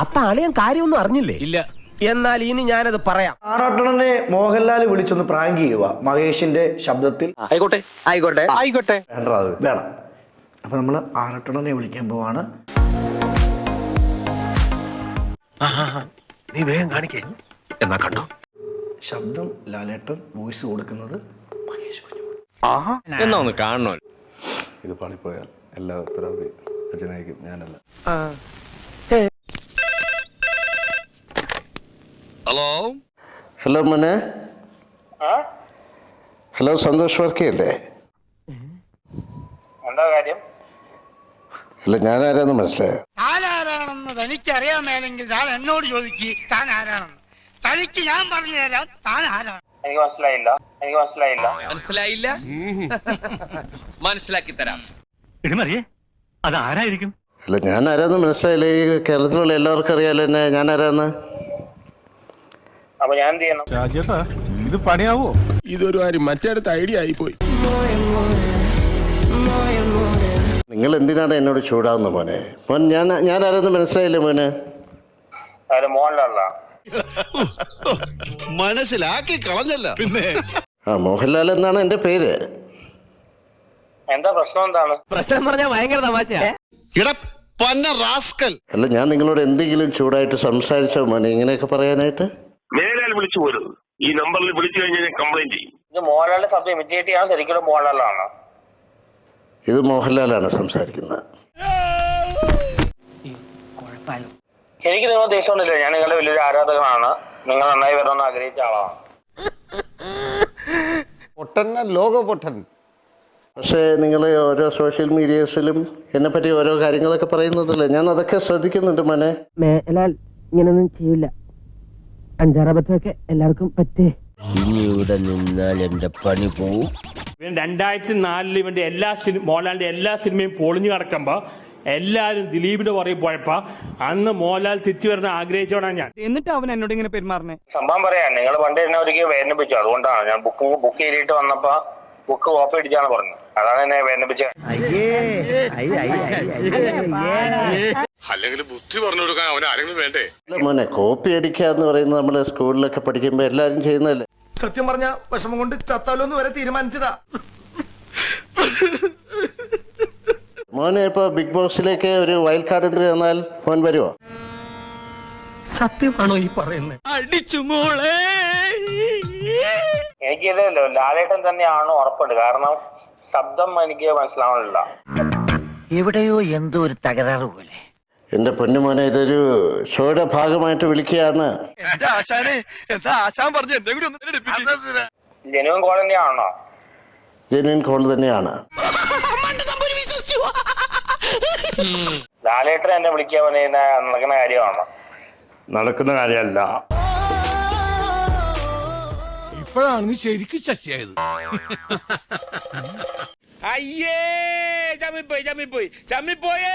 അപ്പൊ അളിയൻ കാര്യമൊന്നും അറിഞ്ഞില്ലേ? ഇല്ല. എന്നാൽ ഇനി ഞാനത് പറയാം. ആറാട്ടണനെ മോഹൻലാൽ വിളിച്ചൊന്ന് പ്രാങ്ക് ചെയ്യുക മഹേഷിന്റെ ശബ്ദത്തിൽ. ആയിക്കോട്ടെ. ആയിക്കോട്ടെ. ആയിക്കോട്ടെ. വേണം. അപ്പൊ നമ്മൾ ആറാട്ടണനെ വിളിക്കാൻ പോവാണ്. നീ വേഗം കാണിക്കേ. എന്നാ കണ്ടോ? ശബ്ദം ലാലേട്ടൻ വോയിസ് കൊടുക്കുന്നത് മഹേഷ് എന്നാ ഒന്ന് കാണണോ? ഇത് പാളിപ്പോയാൽ എല്ലാ ഉത്തരവാദി അച്ഛനായിരിക്കും ഞാനല്ല. ഹലോ മോനെ ഹലോ സന്തോഷ് വർക്കിയല്ലേ എന്താ കാര്യം? അല്ല ഞാൻ ആരാന്ന് മനസ്സിലായോ? താൻ ആരാണെന്ന് തനിക്കറിയാൻ മേലെങ്കിൽ താൻ എന്നോട് ചോദിക്ക് താൻ ആരാണെന്ന് തനിക്ക് ഞാൻ പറഞ്ഞു തരാം താൻ ആരാണ് എനിക്ക് മനസ്സിലായില്ല എനിക്ക് മനസ്സിലായില്ല. മനസ്സിലായില്ല? മനസ്സിലാക്കി തരാം. അല്ല ഞാൻ ആരാന്ന് മനസ്സിലായില്ല. ഈ കേരളത്തിലുള്ള എല്ലാവർക്കും അറിയാലോ എന്നെ. ഞാൻ ആരാന്ന് അപ്പൊ ഞാൻ എന്ത് ചെയ്യണം? രാജേട്ടാ ഇത് പണിയാവോ? ഇതൊരു കാര്യം മറ്റേടത്ത് ഐഡിയ പോയി നിങ്ങൾ എന്തിനാണ് എന്നോട് ചൂടാവുന്ന മോനെ? മോൻ ഞാൻ ഞാൻ മനസ്സിലായില്ല മനസ്സിലായില്ലേ മോനെ? അതായത് മോഹൻലാലാ മനസ്സിലാക്കി കളഞ്ഞല്ല. പിന്നെ? ആ മോഹൻലാൽ എന്നാണ് എന്റെ പേര്. എന്താ പ്രശ്നം എന്താണ്? പ്രശ്നം പറഞ്ഞാൽ ഭയങ്കര തമാശയാ. ഇട പന്ന റാസ്കൽ. അല്ല ഞാൻ നിങ്ങളോട് എന്തെങ്കിലും ചൂടായിട്ട് സംസാരിച്ചോ മോനെ? ഇങ്ങനെയൊക്കെ പറയാനായിട്ട്? മേലാൽ വിളിച്ചു പോരുത് ഈ നമ്പറിൽ വിളിച്ചു കഴിഞ്ഞാൽ ഞാൻ കംപ്ലൈന്റ് ചെയ്യും. ഇത് മോഹൻലാലിന്റെ ശബ്ദം ഇമിറ്റേറ്റ് ചെയ്യാൻ ശരിക്കും മോഹൻലാലാണ്. ഇത് മോഹൻലാലാണ് സംസാരിക്കുന്നത്. എനിക്ക് നിങ്ങൾ ദേഷ്യമൊന്നുമില്ല. ഞാൻ നിങ്ങളുടെ വലിയൊരു ആരാധകനാണ്. നിങ്ങൾ നന്നായി വരണമെന്ന് ആഗ്രഹിച്ച ആളാണ്. പൊട്ടൻ ലോക പൊട്ടൻ പക്ഷേ നിങ്ങൾ ഓരോ സോഷ്യൽ മീഡിയസിലും എന്നെ പറ്റി ഓരോ കാര്യങ്ങളൊക്കെ പറയുന്നതല്ലേ? ഞാൻ അതൊക്കെ ശ്രദ്ധിക്കുന്നുണ്ട് മോനെ. മേലാൽ ഇങ്ങനൊന്നും ചെയ്യില്ല അഞ്ചാറബത്തൊക്കെ എല്ലാവർക്കും പറ്റേ. ഇനി ഇവിടെ നിന്നാൽ എന്റെ പണി പോവും. ഇവൻ രണ്ടായിരത്തി നാലിൽ ഇവന്റെ എല്ലാ സിനിമ മോഹൻലാലിന്റെ എല്ലാ സിനിമയും പൊളിഞ്ഞു കിടക്കുമ്പോ എല്ലാരും ദിലീപിന്റെ പുറകെ പോയപ്പോ അന്ന് മോഹൻലാൽ തിരിച്ചു വരുന്ന ആഗ്രഹിച്ചോടാ ഞാൻ. എന്നിട്ട് അവൻ എന്നോട് ഇങ്ങനെ പെരുമാറണേ സംഭവം പറയാം നിങ്ങൾ പണ്ട് എന്നെ ഒരിക്കൽ വേദനിപ്പിച്ചു. അതുകൊണ്ടാണ് ഞാൻ ബുക്ക് ബുക്ക് ചെയ്തിട്ട് വന്നപ്പോ ബുക്ക് ഓപ്പ് അടിച്ചാണ് പറഞ്ഞത്. അതാണ് എന്നെ വേദനിപ്പിച്ചത്. അല്ലെങ്കിൽ ബുദ്ധി പറഞ്ഞു കൊടുക്കാൻ അവൻ ആരെങ്കിലും വേണ്ടേ? അല്ല മോനെ കോപ്പി അടിക്കുക എന്ന് പറയുന്നത് നമ്മൾ സ്കൂളിലൊക്കെ പഠിക്കുമ്പോൾ എല്ലാവരും ചെയ്യുന്നതല്ലേ? സത്യം പറഞ്ഞ വിഷമം കൊണ്ട് ചത്താലോന്ന് വരെ തീരുമാനിച്ചതാ. മോനെ ഇപ്പൊ ബിഗ് ബോസിലേക്ക് ഒരു വൈൽഡ് കാർഡ് എൻട്രി തന്നാൽ മോൻ വരുമോ സത്യമാണോ ഈ പറയുന്നത് അടിച്ചു മോളെ. എനിക്കിതല്ലോ ലാലേട്ടൻ തന്നെയാണോ ഉറപ്പുണ്ട്. കാരണം ശബ്ദം എനിക്ക് മനസ്സിലാവണില്ല. എവിടെയോ എന്തോ ഒരു തകരാറ് പോലെ. എന്റെ പൊന്നുമോനെ ഇതൊരു ഷോയുടെ ഭാഗമായിട്ട് വിളിക്കുകയാണ്. ജനുവൻ കോൾ തന്നെയാണോ? ജെന്വിൻ കോൾ തന്നെയാണ്. ലാലേട്ടൻ എന്നെ വിളിക്കാൻ പറയുന്ന നടക്കുന്ന കാര്യമാണോ? നടക്കുന്ന കാര്യമല്ല. ഇപ്പോഴാണ് നീ ശരിക്കും ശശിയായത് അയ്യേ ചമ്മിപ്പോയി ചമ്മിപ്പോയി ചമ്മിപ്പോയേ.